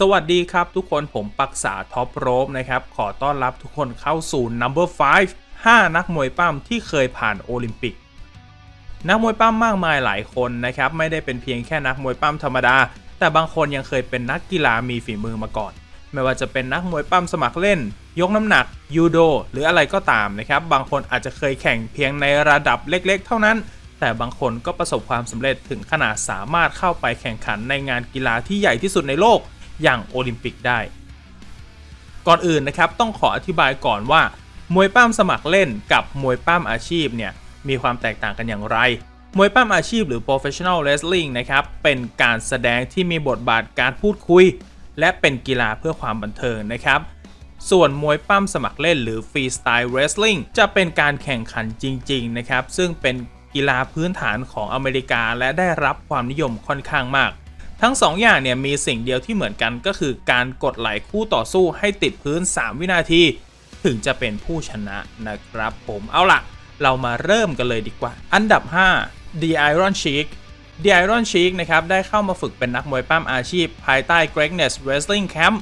สวัสดีครับทุกคนผมปักษาท็อปโรบนะครับ ขอต้อนรับทุกคนเข้าสู่ Number 5 5 นักมวยปั้มที่เคยผ่านโอลิมปิก นักมวยปั้มมากมายหลายคนนะครับ ไม่ได้เป็นเพียงแค่นักมวยปั้มธรรมดา แต่บางคนยังเคยเป็นนักกีฬามีฝีมือมาก่อน ไม่ว่าจะเป็นนักมวยปั้มสมัครเล่น ยกน้ำหนักยูโดหรืออะไรก็ตามนะครับ บางคนอาจจะเคยแข่งเพียงในระดับเล็กๆ เท่านั้น แต่บางคนก็ประสบความสำเร็จถึงขนาดสามารถเข้าไปแข่งขันในงานกีฬาที่ใหญ่ที่สุดในโลก อย่างโอลิมปิกได้ ก่อนอื่นนะครับต้องขออธิบายก่อนว่ามวยปั้มสมัครเล่นกับมวยปั้มอาชีพเนี่ยมีความแตกต่างกันอย่างไร มวยปั้มอาชีพหรือ professional wrestling นะครับเป็นการแสดงที่มีบทบาทการพูดคุย และเป็นกีฬาเพื่อความบันเทิงนะครับส่วนมวยปั้มสมัครเล่นหรือ freestyle wrestling จะเป็นการแข่งขันจริงๆนะครับ ซึ่งเป็นกีฬาพื้นฐานของอเมริกาและได้รับความนิยมค่อนข้างมาก ทั้ง2ออย่างเนี่ยมีสิ่งเดียวที่เหมือนกันก็คือการกดไหลคู่ต่อสู้ให้ติดพื้น 3 วินาที ถึงจะเป็นผู้ชนะนะครับผมเอาล่ะเรามาเริ่มกันเลยดีกว่า อันดับ 5 The Iron Sheik The Iron Sheik นะครับได้เข้ามาฝึกเป็นนักมวยปั้มอาชีพ ภายใต้ Greatness Wrestling Camp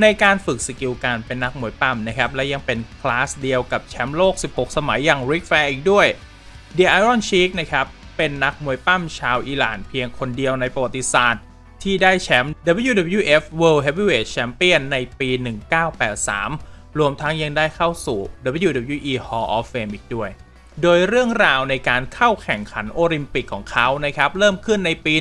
ในการฝึกสกิลการเป็นนักมวยปั้มนะครับและยังเป็นคลาสเดียวกับแชมป์โลก 16 สมัยอย่าง Ric Flair อีกด้วย The Iron Sheik นะครับเป็นนักมวยปั้มชาวอิหร่านเพียงคนเดียวในประวัติศาสตร์ ที่ได้แชมป์ WWF World Heavyweight Champion ในปี 1983 รวมทั้งยังได้เข้าสู่ WWE Hall of Fame อีกด้วย โดยเรื่องราวในการเข้าแข่งขันโอลิมปิกของเขานะครับ เริ่มขึ้นในปี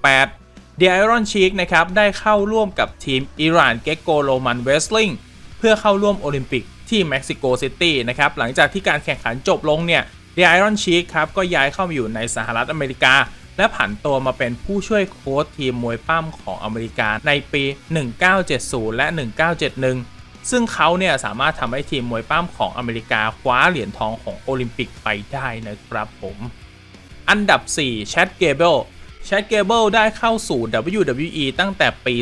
1968 The Iron Sheik นะครับ ได้เข้าร่วมกับทีมอิหร่านเกโกโรมันเวสลิงเพื่อเข้าร่วมโอลิมปิกที่เม็กซิโกซิตี้นะครับ หลังจากที่การแข่งขันจบลงเนี่ย The Iron Sheik ครับก็ย้ายเข้ามาอยู่ในสหรัฐอเมริกา และผันตัวมาเป็นผู้ช่วยโค้ชทีมมวยปั้มของอเมริกาในปี 1970 และ 1971 ซึ่งเขาเนี่ยสามารถทำให้ทีมมวยปั้มของอเมริกาคว้าเหรียญทองของโอลิมปิกไปได้นะครับผม อันดับ 4 แชทเกเบิลแชทเกเบิลได้เข้าสู่ WWE ตั้งแต่ปี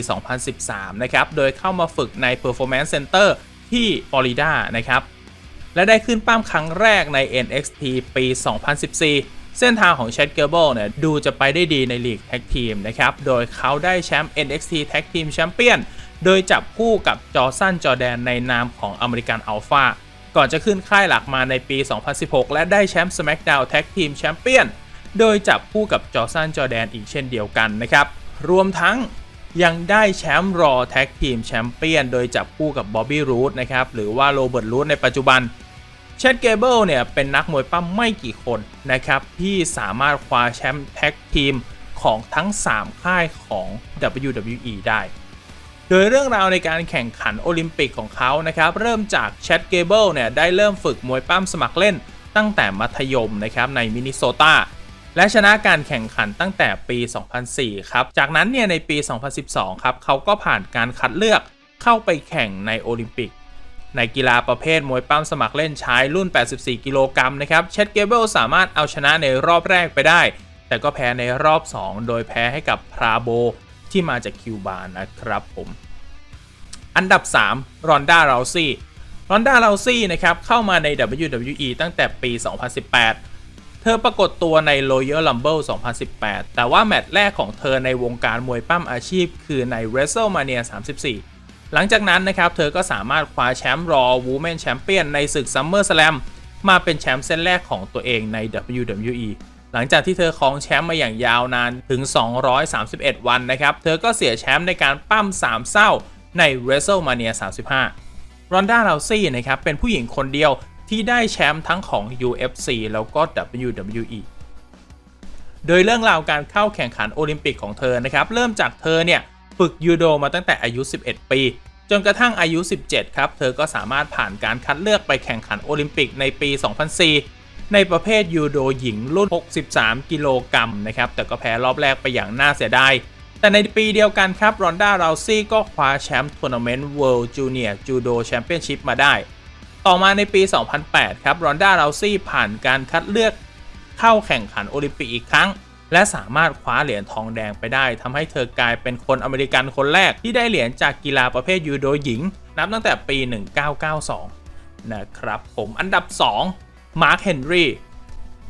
2013 นะครับ โดยเข้ามาฝึกใน Performance Center ที่ฟลอริดานะครับ และได้ขึ้นป้ามครั้งแรกใน NXT ปี 2014 เส้นทางของ Chad Gable เนี่ยดูจะไปได้ดีในลีกแท็กทีมนะครับ โดยเขาได้แชมป์ NXT Tag Team Champion โดยจับคู่กับจอร์ซันจอแดนในนามของอเมริกันอัลฟาก่อนจะขึ้นค่ายหลักมาในปี 2016 และได้แชมป์ SmackDown Tag Team Champion โดยจับคู่กับจอร์ซันจอแดนอีกเช่นเดียวกันนะครับ รวมทั้งยังได้แชมป์รอแท็กทีมแชมเปี้ยนโดยจับคู่กับบอบบี้รูดนะครับหรือว่าโรเบิร์ตรูดในปัจจุบัน เชดเกเบิลเนี่ยเป็นนักมวยปั้มไม่กี่คนนะครับที่สามารถคว้าแชมป์แท็กทีมของทั้ง 3 ค่ายของ WWE ได้ โดยเรื่องราวในการแข่งขันโอลิมปิกของเขานะครับเริ่มจากแชดเกเบิลเนี่ยได้เริ่มฝึกมวยปั้มสมัครเล่นตั้งแต่มัธยมนะครับในมินนิโซตาและชนะการแข่งขันตั้งแต่ปี 2004 ครับ จากนั้นเนี่ยในปี 2012 ครับเขาก็ผ่านการคัดเลือกเข้าไปแข่งในโอลิมปิก ในกีฬาประเภทมวยปั้มสมัครเล่นชายรุ่น 84 กิโลกรัมนะครับ เชดเกเบิลสามารถเอาชนะในรอบแรกไปได้ แต่ก็แพ้ในรอบ 2 โดยแพ้ให้กับพราโบที่มาจากคิวบานะครับผม อันดับ 3 รอนด้าเราซี่ รอนด้าเราซี่นะครับ เข้ามาใน WWE ตั้งแต่ปี 2018 เธอปรากฏตัวใน Royal Rumble 2018 แต่ว่าแมตช์แรกของเธอในวงการมวยปั้มอาชีพ คือใน WrestleMania 34 หลังจากนั้นนะครับเธอก็สามารถคว้าแชมป์ Raw Women Champion ในศึก SummerSlam มมาเป็นแชมป์เส้นแรกของตัวเองใน WWE หลังจากที่เธอครองแชมป์มาอย่างยาวนานถึง 231 วันนะครับ เธอก็เสียแชมป์ในการปั้ม 3 เศร้าใน WrestleMania 35 รอนด้าเราซี่นะครับ เป็นผู้หญิงคนเดียวที่ได้แชมป์ทั้งของ UFC แล้วก็ WWE โดยเรื่องราวการเข้าแข่งขันโอลิมปิกของเธอนะครับ เริ่มจากเธอเนี่ย ฝึกยูโดมาตั้งแต่อายุ 11 ปี จนกระทั่งอายุ 17 ครับ เธอก็สามารถผ่านการคัดเลือกไปแข่งขันโอลิมปิกในปี 2004 ในประเภทยูโดหญิงรุ่น 63 กิโลกรัมนะครับ แต่ก็แพ้รอบแรกไปอย่างน่าเสียดาย แต่ในปีเดียวกันครับ รอนด้าราซี่ก็คว้าแชมป์ทัวร์นาเมนต์ World Junior Judo Championship มาได้ ต่อมาในปี 2008 ครับ รอนด้าราซี่ผ่านการคัดเลือกเข้าแข่งขันโอลิมปิกอีกครั้ง และสามารถคว้าเหรียญทองแดงไปได้ทำให้เธอกลายเป็นคนอเมริกันคนแรกที่ได้เหรียญจากกีฬาประเภทยูโดหญิง นับตั้งแต่ปี 1992 นะครับผมอันดับ 2 มาร์คเฮนรี่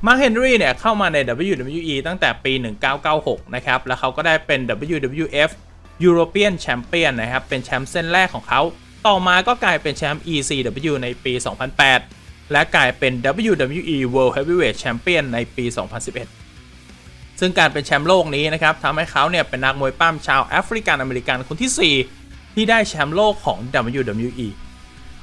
มาร์คเฮนรี่เนี่ยเข้ามาใน WWE ตั้งแต่ปี 1996 นะครับ แล้วเขาก็ได้เป็น WWF European Champion นะครับ เป็นแชมป์เส้นแรกของเขา ต่อมาก็กลายเป็นแชมป์ ECW ในปี 2008 และกลายเป็น WWE World Heavyweight Champion ในปี 2011 ซึ่งการเป็นแชมป์โลกนี้นะครับทำให้เขาเนี่ยเป็นนักมวยปั้มชาวแอฟริกันอเมริกันคนที่ 4 ที่ได้แชมป์โลกของ WWE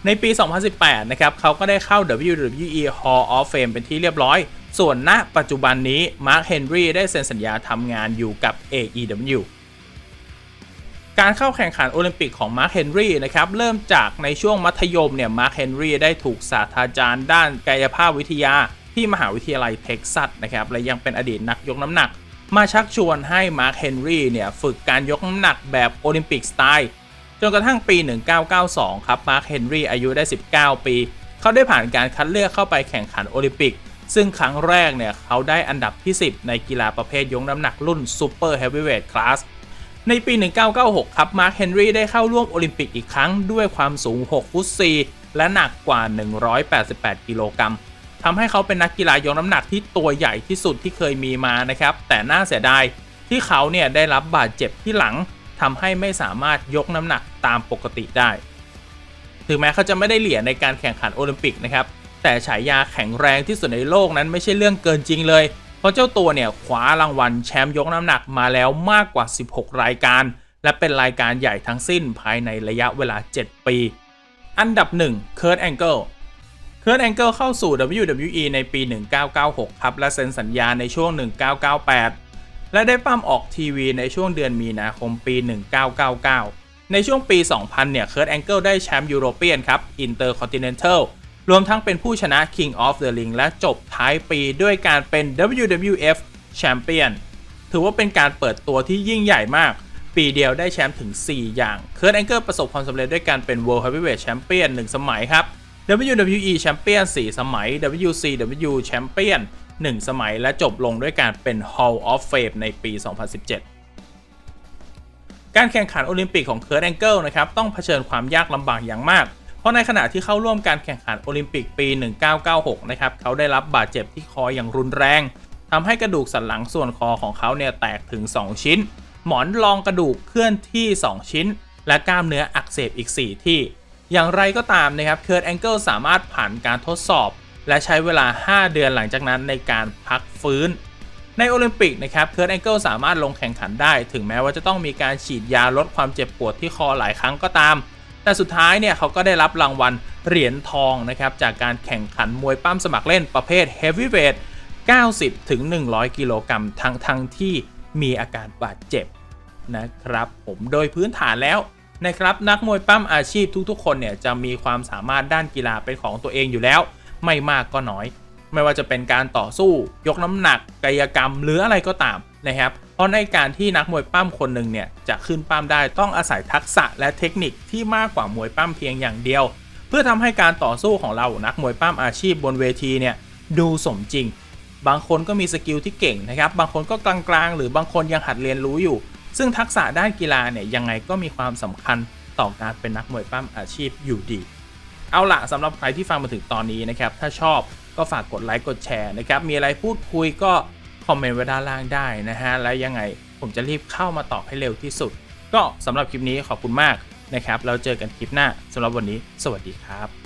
ในปี 2018 นะครับเขาก็ได้เข้า WWE Hall of Fame เป็นที่เรียบร้อย ส่วนณปัจจุบันนี้มาร์คเฮนรี่ได้เซ็นสัญญาทำงานอยู่กับ AEW การเข้าแข่งขันโอลิมปิกของมาร์คเฮนรี่นะครับเริ่มจากในช่วงมัธยมเนี่ยมาร์คเฮนรี่ได้ถูกศาสตราจารย์ด้านกายภาพวิทยา ที่มหาวิทยาลัยเท็กซัสนะครับและยังเป็นอดีตนักยกน้ำหนัก มาชักชวนให้มาร์คเฮนรี่เนี่ยฝึกการยกน้ำหนักแบบโอลิมปิกสไตล์จนกระทั่งปี 1992 ครับมาร์คเฮนรี่อายุได้ 19 ปี เขาได้ผ่านการคัดเลือกเข้าไปแข่งขันโอลิมปิก ซึ่งครั้งแรกเนี่ยเขาได้อันดับที่ 10 ในกีฬาประเภทยกน้ำหนักรุ่นซูเปอร์เฮฟวีเวทคลาสในปี 1996 ครับ มาร์ค เฮนรี่ได้เข้าร่วมโอลิมปิกอีกครั้งด้วยความสูง 6 ฟุต 4 และหนักกว่า 188 กิโลกรัม ทำให้เขาเป็นนักกีฬายกน้ำหนักที่ตัวใหญ่ที่สุดที่เคยมีมานะครับ แต่น่าเสียดายที่เขาเนี่ยได้รับบาดเจ็บที่หลังทำให้ไม่สามารถยกน้ำหนักตามปกติได้ ถึงแม้เขาจะไม่ได้เหรียญในการแข่งขันโอลิมปิกนะครับ แต่ฉายาแข็งแรงที่สุดในโลกนั้นไม่ใช่เรื่องเกินจริงเลย เพราะเจ้าตัวเนี่ยคว้ารางวัลแชมป์ยกน้ำหนักมาแล้วมากกว่า 16 รายการ และเป็นรายการใหญ่ทั้งสิ้นภายในระยะเวลา 7 ปี อันดับ1 Kurt Angle เเคิร์ a แองเกิลเข้าสู่ WWE ในปี 1996 ครับ และเซ็นสัญญาในช่วง 1998 และได้ปั้มออกทีวีในช่วงเดือนมีนาคมปี 1999 ในช่วงปี 2000 เนี่ย เคิร์ a แองเกิลได้แชมป์ยุโรเปียนครับ Intercontinental รวมทั้งเป็นผู้ชนะ King of the Ring และจบท้ายปีด้วยการเป็น WWF Champion ถือว่าเป็นการเปิดตัวที่ยิ่งใหญ่มาก ปีเดียวได้แชมป์ถึง 4 อย่าง เคิร์ a แองเกิลประสบความสำเร็จด้วยการเป็น World Heavyweight Champion 1 สมัยครับ WWE Champion 4สมัย WCW Champion 1สมัย และจบลงด้วยการเป็น Hall of Fame ในปี 2017 การแข่งขันโอลิมปิกของเคิร์ a แองเกิลนะครับต้องเผชิญความยากลำบากอย่างมาก เพราะในขณะที่เข้าร่วมการแข่งขันโอลิมปิกปี 1996 นะครับเขาได้รับบาดเจ็บที่คออย่างรุนแรงทำให้กระดูกสันหลังส่วนคอของเขาเนี่ยแตกถึง 2 ชิ้น หมอนรองกระดูกเคลื่อนที่ 2 ชิ้น และกล้ามเนื้ออักเสบอีก 4 ที่ อย่างไรก็ตามนะครับเคิร์ a แองเกิลสามารถผ่านการทดสอบ และใช้เวลา 5 เดือนหลังจากนั้นในการพักฟื้น ในโอลิมปิกนะครับเคิร์ a แองเกิลสามารถลงแข่งขันได้ ถึงแม้ว่าจะต้องมีการฉีดยาลดความเจ็บปวดที่คอหลายครั้งก็ตาม แต่สุดท้ายเนี่ยเขาก็ได้รับรางวัลเหรียญทองนะครับจากการแข่งขันมวยปั้มสมัครเล่นประเภทเฮฟวีเวท90ถึง100 กิโลกรัมทั้งทั้งที่มีอาการบาดเจ็บนะครับผมโดยพื้นฐานแล้ว นะครับนักมวยปั้มอาชีพทุกๆ คนเนี่ยจะมีความสามารถด้านกีฬาเป็นของตัวเองอยู่แล้ว ไม่มากก็น้อย ไม่ว่าจะเป็นการต่อสู้ ยกน้ำหนักกายกรรมหรืออะไรก็ตามนะครับเพราะในการที่นักมวยปั้มคนหนึ่งเนี่ยจะขึ้นปั้มได้ต้องอาศัยทักษะและเทคนิคที่มากกว่ามวยปั้มเพียงอย่างเดียว เพื่อทำให้การต่อสู้ของเรานักมวยปั้มอาชีพบนเวทีเนี่ยดูสมจริง บางคนก็มีสกิลที่เก่งนะครับบางคนก็กลางๆ หรือบางคนยังหัดเรียนรู้อยู่ ซึ่งทักษะด้านกีฬาเนี่ยยังไงก็มีความสำคัญต่อการเป็นนักมวยปั้มอาชีพอยู่ดี เอาละสำหรับใครที่ฟังมาถึงตอนนี้นะครับ ถ้าชอบก็ฝากกดไลค์กดแชร์นะครับ มีอะไรพูดคุยก็คอมเมนต์ไว้ด้านล่างได้นะฮะ แล้วยังไงผมจะรีบเข้ามาตอบให้เร็วที่สุด ก็สำหรับคลิปนี้ขอบคุณมากนะครับแล้วเจอกันคลิปหน้าสำหรับวันนี้ สวัสดีครับ